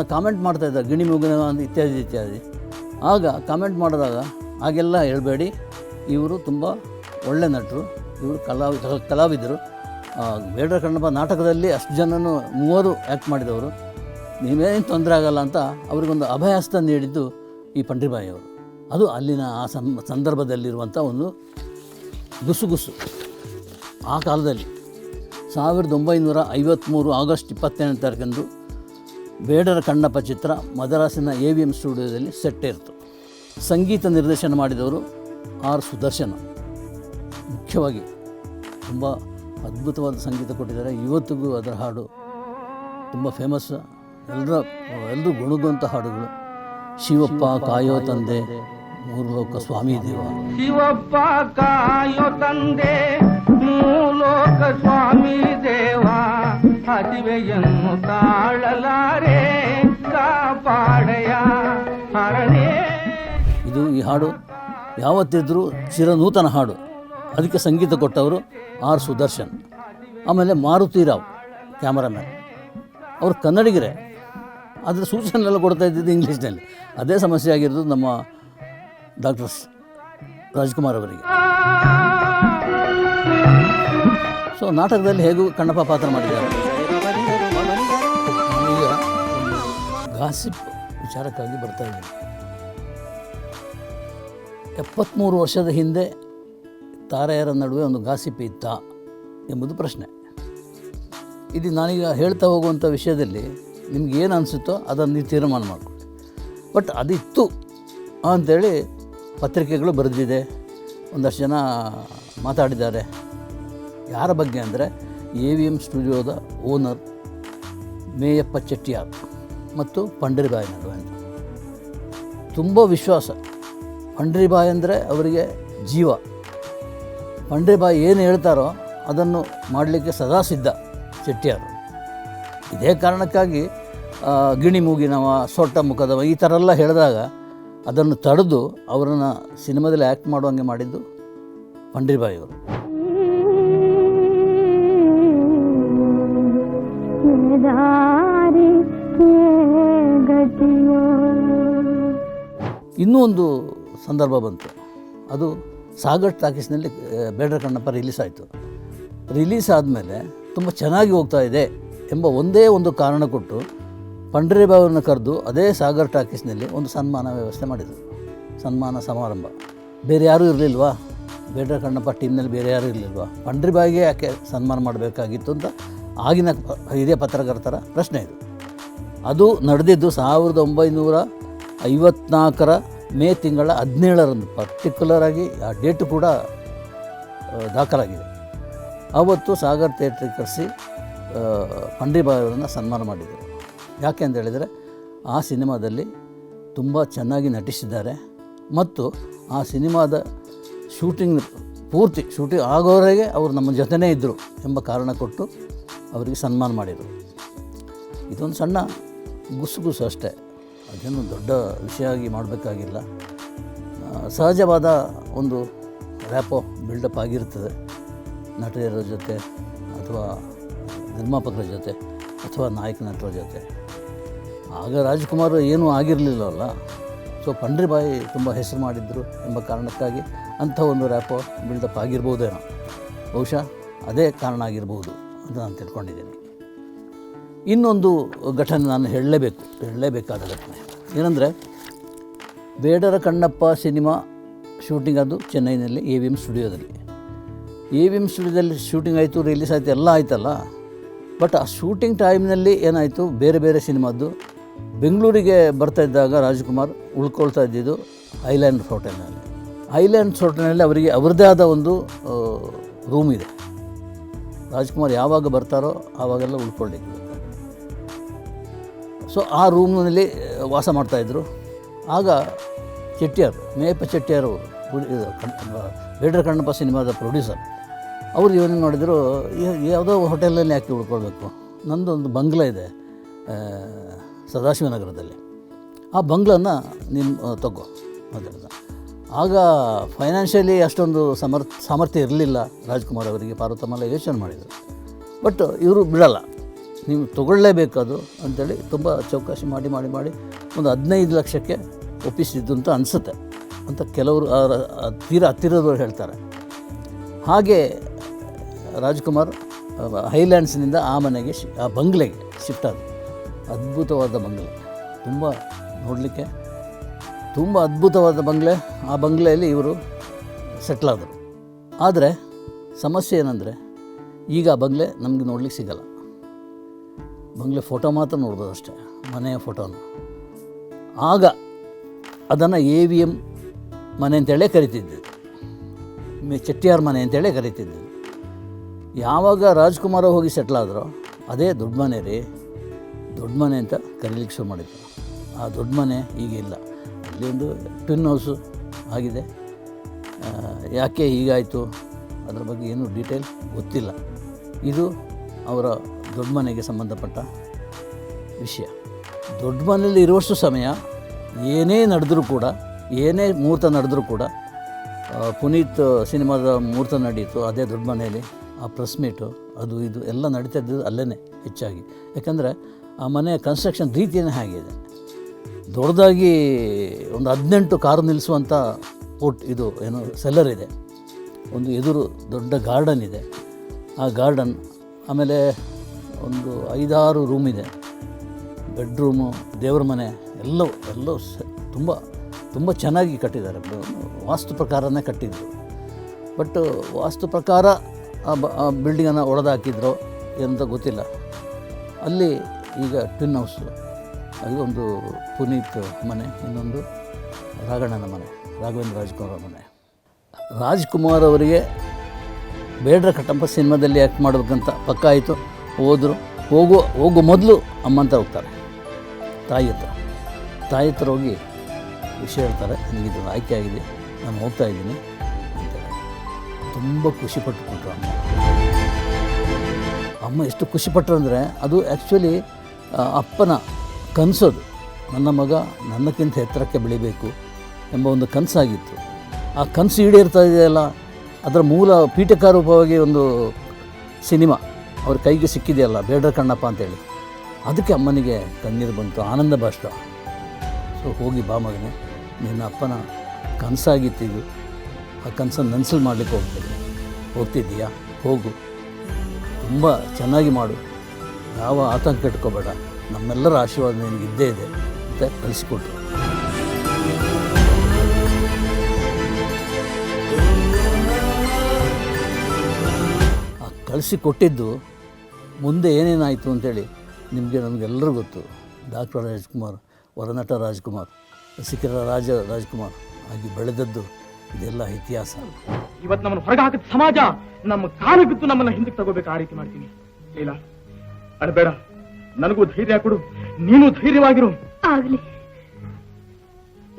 ಅವರನ್ನು ಕಾಮೆಂಟ್ ಮಾಡ್ತಾ ಇದ್ದಾರೆ, ಗಿಣಿ ಮುಗಿನ ಇತ್ಯಾದಿ ಇತ್ಯಾದಿ. ಆಗ ಕಾಮೆಂಟ್ ಮಾಡಿದಾಗ ಹಾಗೆಲ್ಲ ಹೇಳಬೇಡಿ. ಇವರು ತುಂಬ ಒಳ್ಳೆ ನಟರು, ಇವರು ಕಲಾವಿ ಕಲಾವಿದರು. ಬೇಡರ ಕಣ್ಣಪ್ಪ ನಾಟಕದಲ್ಲಿ ಅಷ್ಟು ಜನನು ಮೂವರು ಆ್ಯಕ್ಟ್ ಮಾಡಿದವರು. ನೀವೇನು ತೊಂದರೆ ಆಗಲ್ಲ ಅಂತ ಅವರಿಗೊಂದು ಅಭಯಹಸ್ತ ನೀಡಿದ್ದು ಈ ಅವರು. ಅದು ಅಲ್ಲಿನ ಆ ಸಂದರ್ಭದಲ್ಲಿರುವಂಥ ಒಂದು ಗುಸುಗುಸು. ಆ ಕಾಲದಲ್ಲಿ ಸಾವಿರದ ಒಂಬೈನೂರ ಐವತ್ತ್ಮೂರು ಆಗಸ್ಟ್ ಇಪ್ಪತ್ತೆರಡನೇ ತಾರೀಕಂದು ಬೇಡರ ಕಣ್ಣಪ್ಪ ಚಿತ್ರ ಮದರಾಸಿನ ಎ ವಿ ಎಂ ಸ್ಟುಡಿಯೋದಲ್ಲಿ ಸೆಟ್ಟೇರಿತು ಸಂಗೀತ ನಿರ್ದೇಶನ ಮಾಡಿದವರು ಆರ್ ಸುದರ್ಶನ. ಮುಖ್ಯವಾಗಿ ತುಂಬ ಅದ್ಭುತವಾದ ಸಂಗೀತ ಕೊಟ್ಟಿದ್ದಾರೆ. ಇವತ್ತಿಗೂ ಅದರ ಹಾಡು ತುಂಬ ಫೇಮಸ್ ಎಲ್ಲರ ಎಲ್ಲರೂ ಗುಣಗುವಂಥ ಹಾಡುಗಳು. ಶಿವಪ್ಪ ಕಾಯೋ ತಂದೆ. ಮೂರು ಲೋಕ ಸ್ವಾಮಿ ದೇವ. ಶಿವಪ್ಪ ಕಾಯೋ ತಂದೆ ಮೂಲೋಕ ಸ್ವಾಮಿ ದೇವ. ಹದಿವೆಯನ್ನು ತಾಳಲಾರೆ ಕಾಪಾಡಯ ಹರಣೆ. ಇದು ಈ ಹಾಡು. ಯಾವತ್ತಿದ್ರೂ ಚಿರನೂತನ ಹಾಡು. ಅದಕ್ಕೆ ಸಂಗೀತ ಕೊಟ್ಟವರು ಆರ್ ಸುದರ್ಶನ್. ಆಮೇಲೆ ಮಾರುತಿ ರಾವ್ ಕ್ಯಾಮರಾಮ್ಯಾನ್ ಅವರು ಕನ್ನಡಿಗರೇ. ಅದರ ಸೂಚನೆಲ್ಲ ಕೊಡ್ತಾ ಇದ್ದಿದ್ದು ಇಂಗ್ಲೀಷ್ನಲ್ಲಿ ಅದೇ ಸಮಸ್ಯೆ ಆಗಿರೋದು ನಮ್ಮ ಡಾಕ್ಟರ್ ರಾಜ್ಕುಮಾರ್ ಅವರಿಗೆ. ಸೊ, ನಾಟಕದಲ್ಲಿ ಹೇಗೂ ಕಣ್ಣಪ್ಪ ಪಾತ್ರ ಮಾಡಿದ್ದಾರೆ? ಈಗ ಗಾಸಿಪ್ ವಿಚಾರಕ್ಕಾಗಿ ಬರ್ತಾ ಇದ್ದೀನಿ. ಎಪ್ಪತ್ತ್ಮೂರು ವರ್ಷದ ಹಿಂದೆ ತಾರೆಯರ ನಡುವೆ ಒಂದು ಗಾಸಿಪ್ ಇತ್ತ ಎಂಬುದು ಪ್ರಶ್ನೆ. ಇದು ನಾನೀಗ ಹೇಳ್ತಾ ಹೋಗುವಂಥ ವಿಷಯದಲ್ಲಿ ನಿಮ್ಗೆ ಏನು ಅನಿಸುತ್ತೋ ಅದನ್ನು ನೀವು ತೀರ್ಮಾನ ಮಾಡಿಕೊಳ್ಳಿ. ಬಟ್ ಅದಿತ್ತು ಅಂಥೇಳಿ ಪತ್ರಿಕೆಗಳು ಬರೆದಿದೆ. ಒಂದಷ್ಟು ಜನ ಮಾತಾಡಿದ್ದಾರೆ. ಯಾರ ಬಗ್ಗೆ ಅಂದರೆ ಎ ವಿ ಎಂ ಸ್ಟುಡಿಯೋದ ಓನರ್ ಮೇಯಪ್ಪ ಚೆಟ್ಟಿಯಾರ್ ಮತ್ತು ಪಂಡರಿಬಾಯಿ ನಡುವೆ ತುಂಬ ವಿಶ್ವಾಸ. ಪಂಡರಿಬಾಯಿ ಅಂದರೆ ಅವರಿಗೆ ಜೀವ. ಪಂಡರಿಬಾಯಿ ಏನು ಹೇಳ್ತಾರೋ ಅದನ್ನು ಮಾಡಲಿಕ್ಕೆ ಸದಾ ಸಿದ್ಧ ಚೆಟ್ಟಿಯಾರು. ಇದೇ ಕಾರಣಕ್ಕಾಗಿ ಗಿಣಿ ಮೂಗಿನವ, ಸೊಟ್ಟ ಮುಖದವ ಈ ಥರ ಎಲ್ಲ ಹೇಳಿದಾಗ ಅದನ್ನು ತಡೆದು ಅವರನ್ನು ಸಿನಿಮಾದಲ್ಲಿ ಆ್ಯಕ್ಟ್ ಮಾಡುವಂಗೆ ಮಾಡಿದ್ದು ಪಂಡ್ರಿಬಾಯಿ ಅವರು. ಇನ್ನೂ ಒಂದು ಸಂದರ್ಭ ಬಂತು. ಅದು ಸಾಗರ್ ಟಾಕೀಸ್ನಲ್ಲಿ ಬೇಡರ ಕಣ್ಣಪ್ಪ ರಿಲೀಸ್ ಆಯಿತು. ರಿಲೀಸ್ ಆದಮೇಲೆ ತುಂಬ ಚೆನ್ನಾಗಿ ಹೋಗ್ತಾ ಇದೆ ಎಂಬ ಒಂದೇ ಒಂದು ಕಾರಣ ಕೊಟ್ಟು ಪಂಡ್ರಿಬಾವ್ರನ್ನ ಕರೆದು ಅದೇ ಸಾಗರ್ ಟಾಕೀಸ್ನಲ್ಲಿ ಒಂದು ಸನ್ಮಾನ ವ್ಯವಸ್ಥೆ ಮಾಡಿದರು. ಸನ್ಮಾನ ಸಮಾರಂಭ. ಬೇರೆ ಯಾರೂ ಇರಲಿಲ್ವಾ? ಬೇಡರ ಕಣ್ಣಪ್ಪ ಟೀಮ್ನಲ್ಲಿ ಬೇರೆ ಯಾರೂ ಇರಲಿಲ್ವಾ? ಪಂಡ್ರಿಬಾಯಿಗೆ ಯಾಕೆ ಸನ್ಮಾನ ಮಾಡಬೇಕಾಗಿತ್ತು ಅಂತ ಆಗಿನ ಹಿರಿಯ ಪತ್ರಕರ್ತರ ಪ್ರಶ್ನೆ ಇದು. ಅದು ನಡೆದಿದ್ದು ಸಾವಿರದ ಒಂಬೈನೂರ ಐವತ್ನಾಲ್ಕರ ಮೇ ತಿಂಗಳ ಹದಿನೇಳರಂದು ಪರ್ಟಿಕ್ಯುಲರಾಗಿ ಆ ಡೇಟು ಕೂಡ ದಾಖಲಾಗಿದೆ. ಆವತ್ತು ಸಾಗರ್ ಥಿಯೇಟ್ರಿಗೆ ಕರೆಸಿ ಅವರನ್ನು ಸನ್ಮಾನ ಮಾಡಿದರು. ಯಾಕೆ ಅಂತ ಹೇಳಿದರೆ ಆ ಸಿನಿಮಾದಲ್ಲಿ ತುಂಬ ಚೆನ್ನಾಗಿ ನಟಿಸಿದ್ದಾರೆ ಮತ್ತು ಆ ಸಿನಿಮಾದ ಶೂಟಿಂಗ್ ಪೂರ್ತಿ ಶೂಟಿಂಗ್ ಆಗೋವರೆಗೆ ಅವರು ನಮ್ಮ ಜೊತೆನೇ ಇದ್ದರು ಎಂಬ ಕಾರಣ ಕೊಟ್ಟು ಅವರಿಗೆ ಸನ್ಮಾನ ಮಾಡಿದರು. ಇದೊಂದು ಸಣ್ಣ ಗುಸುಗುಸು ಅಷ್ಟೇ. ಅದೇನು ದೊಡ್ಡ ವಿಷಯ ಆಗಿ ಮಾಡಬೇಕಾಗಿಲ್ಲ. ಸಹಜವಾದ ಒಂದು ರ್ಯಾಪೋ ಬಿಲ್ಡಪ್ ಆಗಿರ್ತದೆ. ನಟಿಯರ ಜೊತೆ ಅಥವಾ ಅಥವಾ ನಿರ್ಮಾಪಕರ ಜೊತೆ ಅಥವಾ ನಾಯಕ ನಟರ ಜೊತೆ. ಆಗ ರಾಜ್ಕುಮಾರ್ ಏನೂ ಆಗಿರಲಿಲ್ಲವಲ್ಲ ಸೊ ಪಂಡ್ರಿಬಾಯಿ ತುಂಬ ಹೆಸರು ಮಾಡಿದ್ದರು ಎಂಬ ಕಾರಣಕ್ಕಾಗಿ ಅಂಥ ಒಂದು ರ್ಯಾಪೋ ಬಿಲ್ಡಪ್ ಆಗಿರ್ಬೋದೇನೋ. ಬಹುಶಃ ಅದೇ ಕಾರಣ ಆಗಿರ್ಬೋದು ಅಂತ ನಾನು ತಿಳ್ಕೊಂಡಿದ್ದೀನಿ. ಇನ್ನೊಂದು ಘಟನೆ ನಾನು ಹೇಳಲೇಬೇಕು, ಹೇಳಲೇಬೇಕಾದ ಘಟನೆ. ಏನಂದರೆ, ಬೇಡರ ಕಣ್ಣಪ್ಪ ಸಿನಿಮಾ ಶೂಟಿಂಗ್ ಅದು ಚೆನ್ನೈನಲ್ಲಿ ಎ ವಿ ಎಂ ಸ್ಟುಡಿಯೋದಲ್ಲಿ ಎ ವಿ ಎಂ ಸ್ಟುಡಿಯೋದಲ್ಲಿ ಶೂಟಿಂಗ್ ಆಯಿತು ರಿಲೀಸ್ ಆಯಿತು, ಎಲ್ಲ ಆಯ್ತಲ್ಲ. ಬಟ್ ಆ ಶೂಟಿಂಗ್ ಟೈಮ್ನಲ್ಲಿ ಏನಾಯಿತು, ಬೇರೆ ಬೇರೆ ಸಿನಿಮಾದ್ದು ಬೆಂಗಳೂರಿಗೆ ಬರ್ತಾ ಇದ್ದಾಗ ರಾಜ್ಕುಮಾರ್ ಉಳ್ಕೊಳ್ತಾ ಇದ್ದಿದ್ದು ಐಲ್ಯಾಂಡ್ ಹೋಟೆಲ್ನಲ್ಲಿ. ಐಲ್ಯಾಂಡ್ ಹೋಟೆಲ್ನಲ್ಲಿ ಅವರಿಗೆ ಅವರದೇ ಆದ ಒಂದು ರೂಮ್ ಇದೆ. ರಾಜ್ಕುಮಾರ್ ಯಾವಾಗ ಬರ್ತಾರೋ ಆವಾಗೆಲ್ಲ ಉಳ್ಕೊಳ್ಳಿಕ್ಕೆ ಸೊ ಆ ರೂಮ್ನಲ್ಲಿ ವಾಸ ಮಾಡ್ತಾಯಿದ್ರು ಆಗ ಚೆಟ್ಟಿಯಾರ್, ಮೇಪ ಚೆಟ್ಟಿಯಾರ್ ಅವರು ಬೇಡರ ಕಣ್ಣಪ್ಪ ಸಿನಿಮಾದ ಪ್ರೊಡ್ಯೂಸರ್ ಅವರು ಏನು ಮಾಡಿದರು ಯಾವುದೋ ಹೋಟೆಲಲ್ಲಿ ಯಾಕೆ ಉಳ್ಕೊಳ್ಬೇಕು? ನಂದು ಒಂದು ಬಂಗ್ಲ ಇದೆ. ಸದಾಶಿವನಗರದಲ್ಲಿ. ಆ ಬಂಗ್ಲನ್ನ ನಿಮ್ಮ ತಗೋ ಅದರಿಂದ ಆಗ ಫೈನಾನ್ಷಿಯಲಿ ಅಷ್ಟೊಂದು ಸಮರ್ಥ ಸಾಮರ್ಥ್ಯ ಇರಲಿಲ್ಲ. ರಾಜ್ಕುಮಾರ್ ಅವರಿಗೆ ಪಾರ್ವತಮ್ಮಲ್ಲ ಯೋಚನೆ ಮಾಡಿದರು. ಬಟ್ ಇವರು ಬಿಡಲ್ಲ. ನೀವು ತಗೊಳ್ಳೇಬೇಕದು ಅಂಥೇಳಿ ತುಂಬ ಚೌಕಾಶಿ ಮಾಡಿ ಮಾಡಿ ಮಾಡಿ ಒಂದು ಹದಿನೈದು ಲಕ್ಷಕ್ಕೆ ಒಪ್ಪಿಸಿದ್ದು ಅಂತ ಅನಿಸುತ್ತೆ ಅಂತ ಕೆಲವರು ತೀರ ಹತ್ತಿರದವ್ರು ಹೇಳ್ತಾರೆ. ಹಾಗೆ ರಾಜ್ಕುಮಾರ್ ಹೈಲ್ಯಾಂಡ್ಸ್ನಿಂದ ಆ ಮನೆಗೆ ಶಿ, ಆ ಬಂಗ್ಲೆಗೆ ಶಿಫ್ಟ್ ಆದರು. ಅದ್ಭುತವಾದ ಬಂಗ್ಲೆ. ತುಂಬ ನೋಡಲಿಕ್ಕೆ ತುಂಬ ಅದ್ಭುತವಾದ ಬಂಗ್ಲೆ. ಆ ಬಂಗ್ಲೆಯಲ್ಲಿ ಇವರು ಸೆಟ್ಲ್ ಆದರು. ಸಮಸ್ಯೆ ಏನಂದರೆ ಈಗ ಆ ಬಂಗ್ಲೆ ನಮಗೆ ನೋಡ್ಲಿಕ್ಕೆ ಸಿಗಲ್ಲ. ಬಂಗ್ಲೆ ಫೋಟೋ ಮಾತ್ರ ನೋಡ್ಬೋದು ಅಷ್ಟೇ, ಮನೆಯ ಫೋಟೋನ ಆಗ ಅದನ್ನು ಎ ವಿ ಎಂ ಮನೆ ಅಂತೇಳೇ ಕರಿತಿದ್ದೆ. ಮೇ ಚೆಟ್ಟಿಯಾರ್ ಮನೆ ಅಂತೇಳೇ ಕರಿತಿದ್ದೆ. ಯಾವಾಗ ರಾಜ್ಕುಮಾರ ಹೋಗಿ ಸೆಟ್ಲ್ ಆದ್ರೋ, ಅದೇ ದೊಡ್ಡ ಮನೆ ರೀ. ದೊಡ್ಡ ಮನೆ ಅಂತ ಕರೀಲಿಕ್ಕೆ ಶುರು ಮಾಡಿದ್ರು. ಆ ದೊಡ್ಡ ಮನೆ ಈಗ ಇಲ್ಲ. ಅಲ್ಲಿ ಒಂದು ಟ್ವಿನ್ ಹೌಸು ಆಗಿದೆ. ಯಾಕೆ ಹೀಗಾಯಿತು? ಅದರ ಬಗ್ಗೆ ಏನೂ ಡೀಟೇಲ್ ಗೊತ್ತಿಲ್ಲ. ಇದು ಅವರ ದೊಡ್ಡ ಮನೆಗೆ ಸಂಬಂಧಪಟ್ಟ ವಿಷಯ. ದೊಡ್ಡ ಮನೆಯಲ್ಲಿ ಇರುವಷ್ಟು ಸಮಯ ಏನೇ ನಡೆದರೂ ಕೂಡ, ಏನೇ ಮುಹೂರ್ತ ನಡೆದರೂ ಕೂಡ ಪುನೀತ್ ಸಿನಿಮಾದ ಮುಹೂರ್ತ ನಡೀತು, ಅದೇ ದೊಡ್ಡ ಮನೆಯಲ್ಲಿ ಆ ಪ್ರೆಸ್ ಮೀಟು ಅದು ಇದು ಎಲ್ಲ ನಡೀತಾ ಇದ್ದು ಅಲ್ಲೇ ಹೆಚ್ಚಾಗಿ. ಯಾಕಂದರೆ ಆ ಮನೆ ಕನ್ಸ್ಟ್ರಕ್ಷನ್ ರೀತಿಯೇ ಹಾಗಿದೆ ದೊಡ್ಡದಾಗಿ ಒಂದು ಹದಿನೆಂಟು ಕಾರು ನಿಲ್ಲಿಸುವಂಥ ಪೋಟ್ ಇದು ಏನು ಸೆಲ್ಲರ್ ಇದೆ. ಒಂದು ಎದುರು ದೊಡ್ಡ ಗಾರ್ಡನ್ ಇದೆ. ಆ ಗಾರ್ಡನ್ ಆಮೇಲೆ ಒಂದು ಐದಾರು ರೂಮ್ ಇದೆ. ಬೆಡ್ರೂಮು ದೇವ್ರ ಮನೆ ಎಲ್ಲವೂ ಎಲ್ಲವೂ ತುಂಬ ತುಂಬ ಚೆನ್ನಾಗಿ ಕಟ್ಟಿದ್ದಾರೆ. ವಾಸ್ತು ಪ್ರಕಾರನೇ ಕಟ್ಟಿದ್ರು. ಬಟ್ ವಾಸ್ತು ಪ್ರಕಾರ ಆ ಬ ಬಿಲ್ಡಿಂಗನ್ನು ಒಡೆದಾಕಿದ್ರು ಏನಂತ ಗೊತ್ತಿಲ್ಲ. ಅಲ್ಲಿ ಈಗ ಟಿನ್ ಹೌಸು ಅಲ್ಲಿ ಒಂದು ಪುನೀತ್ ಮನೆ, ಇನ್ನೊಂದು ರಾಗಣ್ಣನ ಮನೆ, ರಾಘವೇಂದ್ರ ರಾಜ್ಕುಮಾರ್ ಮನೆ. ರಾಜ್ಕುಮಾರ್ ಅವರಿಗೆ ಬೇಡ್ರ ಕಟ್ಟಂಪ ಸಿನಿಮಾದಲ್ಲಿ ಆ್ಯಕ್ಟ್ ಮಾಡಬೇಕಂತ ಪಕ್ಕ ಆಯಿತು. ಹೋದರು. ಹೋಗೋ ಹೋಗೋ ಮೊದಲು ಅಮ್ಮ ಅಂತ ಹೋಗ್ತಾರೆ. ತಾಯಿ ಹತ್ರ. ತಾಯಿ ಹತ್ರ ಹೋಗಿ ವಿಷಯ ಹೇಳ್ತಾರೆ. ನನಗಿದು ಆಯ್ಕೆ ಆಗಿದೆ. ನಾನು ಹೋಗ್ತಾ ಇದ್ದೀನಿ ಅಂತ ತುಂಬ ಖುಷಿಪಟ್ಟುಕೊಂಡ್ರು ಅಮ್ಮ. ಅಮ್ಮ ಎಷ್ಟು ಖುಷಿಪಟ್ಟರು ಅಂದರೆ ಅದು ಆ್ಯಕ್ಚುಲಿ ಅಪ್ಪನ ಕನಸದು, ನನ್ನ ಮಗ ನನ್ನಕ್ಕಿಂತ ಎತ್ತರಕ್ಕೆ ಬೆಳಿಬೇಕು ಎಂಬ ಒಂದು ಕನಸಾಗಿತ್ತು. ಆ ಕನಸು ಈಡೇರ್ತಾ ಇದೆಯಲ್ಲ, ಅದರ ಮೂಲ ಪೀಠಕಾರೂಪವಾಗಿ ಒಂದು ಸಿನಿಮಾ ಅವ್ರ ಕೈಗೆ ಸಿಕ್ಕಿದೆಯಲ್ಲ, ಬೇಡ್ರ ಕಣ್ಣಪ್ಪ ಅಂತೇಳಿ. ಅದಕ್ಕೆ ಅಮ್ಮನಿಗೆ ಕಣ್ಣೀರು ಬಂತು, ಆನಂದ ಭಾಷ್ಟ ಸೊ ಹೋಗಿ ಬಾ ಮಗನೇ, ನಿನ್ನ ಅಪ್ಪನ ಕನಸಾಗಿತ್ತಿದ್ದು ಆ ಕನಸನ್ನು ನನಸಲು ಮಾಡಲಿಕ್ಕೆ ಹೋಗ್ತಿದ್ದೆ. ಹೋಗ್ತಿದ್ದೀಯಾ? ಹೋಗು. ತುಂಬ ಚೆನ್ನಾಗಿ ಮಾಡು. ಯಾವ ಆತಂಕ ಇಟ್ಕೋಬೇಡ. ನಮ್ಮೆಲ್ಲರ ಆಶೀರ್ವಾದ ನಿನಗೆ ಇದ್ದೇ ಇದೆ ಅಂತ ಕಳಿಸ್ಕೊಟ್ರು. ಆ ಕಳಿಸಿಕೊಟ್ಟಿದ್ದು ಮುಂದೆ ಏನೇನಾಯಿತು ಅಂತೇಳಿ ನಿಮಗೆ ನಮಗೆಲ್ಲರೂ ಗೊತ್ತು. ಡಾಕ್ಟರ್ ರಾಜ್ಕುಮಾರ್ ವರನಟ ರಾಜ್ಕುಮಾರ್ ಸಿಕ್ಕಿರ ರಾಜ ರಾಜ್ಕುಮಾರ್ ಆಗಿ ಬೆಳೆದದ್ದು ಇದೆಲ್ಲ ಇತಿಹಾಸ. ಇವತ್ತು ನಮ್ಮನ್ನು ಹೊರಗೆ ಹಾಕಿದ ಸಮಾಜ ನಮ್ಮ ಕಾಲು ಬಿದ್ದು ನಮ್ಮನ್ನ ಹಿಂದಕ್ಕೆ ತಗೋಬೇಕು ಆ ರೀತಿ ಮಾಡ್ತೀನಿ. ಲೀಲಾ. ಅಳಬೇಡ ನನಗೂ ಧೈರ್ಯ ಕೊಡು. ನೀನು ಧೈರ್ಯವಾಗಿರು. ಆಗ್ಲಿ.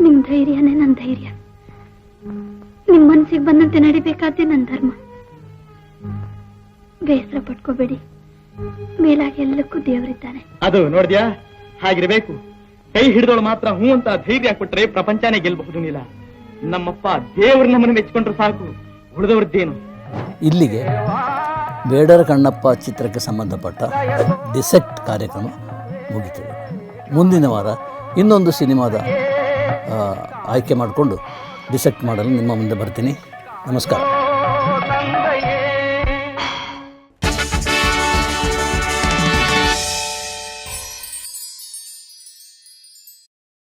ನಿಮ್ ಧೈರ್ಯನೇ ನನ್ನ ಧೈರ್ಯ. ನಿಮ್ ಮನ್ಸಿಗೆ ಬಂದಂತೆ ನಡಿಬೇಕಾದ್ದೇ ನನ್ನ ಧರ್ಮ. ಬೇಸರ ಪಟ್ಕೋಬೇಡಿ. ಮೇಲಾಗಿ ಎಲ್ಲಕ್ಕೂ ದೇವರಿದ್ದಾನೆ. ಅದು ನೋಡಿದ್ಯಾ? ಹಾಗಿರ್ಬೇಕು. ಕೈ ಹಿಡಿದೋಳು ಮಾತ್ರ ಹೂ ಅಂತ ಧೈರ್ಯ ಕೊಟ್ರೆ ಪ್ರಪಂಚನೇ ಗೆಲ್ಬಹುದು ನೀಲ. ನಮ್ಮಪ್ಪ ದೇವ್ರ ನಮ್ಮನ್ನು ಮೆಚ್ಕೊಂಡ್ರು ಸಾಕು. ಉಳಿದವ್ರದ್ದೇನು? ಇಲ್ಲಿಗೆ. ಬೇಡರ ಕಣ್ಣಪ್ಪ ಚಿತ್ರಕ್ಕೆ ಸಂಬಂಧಪಟ್ಟ ಡಿಸೆಕ್ಟ್ ಕಾರ್ಯಕ್ರಮ ಮುಗಿತದೆ ಮುಂದಿನ ವಾರ ಇನ್ನೊಂದು ಸಿನಿಮಾದ ಆಯ್ಕೆ ಮಾಡಿಕೊಂಡು ಡಿಸೆಕ್ಟ್ ಮಾಡಲು ನಿಮ್ಮ ಮುಂದೆ ಬರ್ತೀನಿ. ನಮಸ್ಕಾರ.